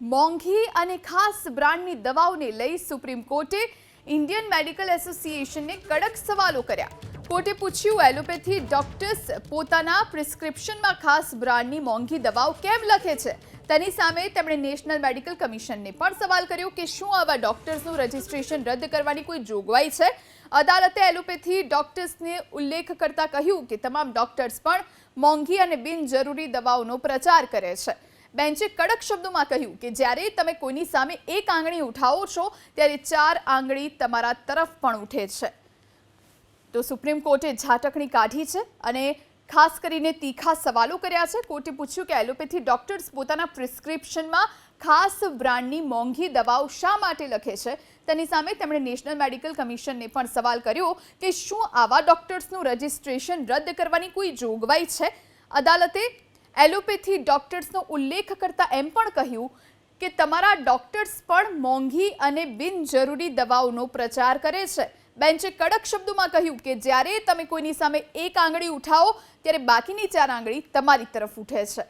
મોંઘી અને ખાસ બ્રાન્ડની દવાઓને લઈ સુપ્રીમ કોર્ટે ઇન્ડિયન મેડિકલ એસોસિએશનને કડક સવાલો કર્યા. કોર્ટે પૂછ્યું, એલોપેથી ડોક્ટર્સ પોતાના પ્રિસ્ક્રિપ્શનમાં ખાસ બ્રાન્ડની મોંઘી દવાઓ કેમ લખે છે? તેની સામે તેમણે નેશનલ મેડિકલ કમિશનને પણ સવાલ કર્યો કે શું આવા ડોક્ટર્સનું રજિસ્ટ્રેશન રદ કરવાની કોઈ જોગવાઈ છે? અદાલતે એલોપેથી ડોક્ટર્સને ઉલ્લેખ કરતા કહ્યું કે તમામ ડોક્ટર્સ પણ મોંઘી અને બિનજરૂરી દવાઓનો પ્રચાર કરે છે. બેન્ચે કડક શબ્દોમાં કહ્યું કે જ્યારે તમે કોઈની સામે એક આંગળી ઉઠાવો છો, ત્યારે ચાર આંગળી તમારા તરફ પણ ઉઠે છે. તો સુપ્રીમ કોર્ટે ઝાટકણી કાઢી છે અને ખાસ કરીને તીખા સવાલો કર્યા છે. કોર્ટે પૂછ્યું કે એલોપેથી ડોક્ટર્સ પોતાના પ્રિસ્ક્રિપ્શનમાં ખાસ બ્રાન્ડની મોંઘી દવાઓ શા માટે લખે છે? તેની સામે તેમણે નેશનલ મેડિકલ કમિશનને પણ સવાલ કર્યો કે શું આવા ડોક્ટર્સનું રજિસ્ટ્રેશન રદ કરવાની કોઈ જોગવાઈ છે? અદાલતે એલોપેથી ડોક્ટર્સનો ઉલ્લેખ કરતા એમ પણ કહ્યું કે તમારા ડોક્ટર્સ પણ મોંઘી અને બિનજરૂરી દવાઓનો પ્રચાર કરે છે. બેન્ચે કડક શબ્દોમાં કહ્યું કે જ્યારે તમે કોઈની સામે એક આંગળી ઉઠાવો, ત્યારે બાકીની ચાર આંગળી તમારી તરફ ઉઠે છે.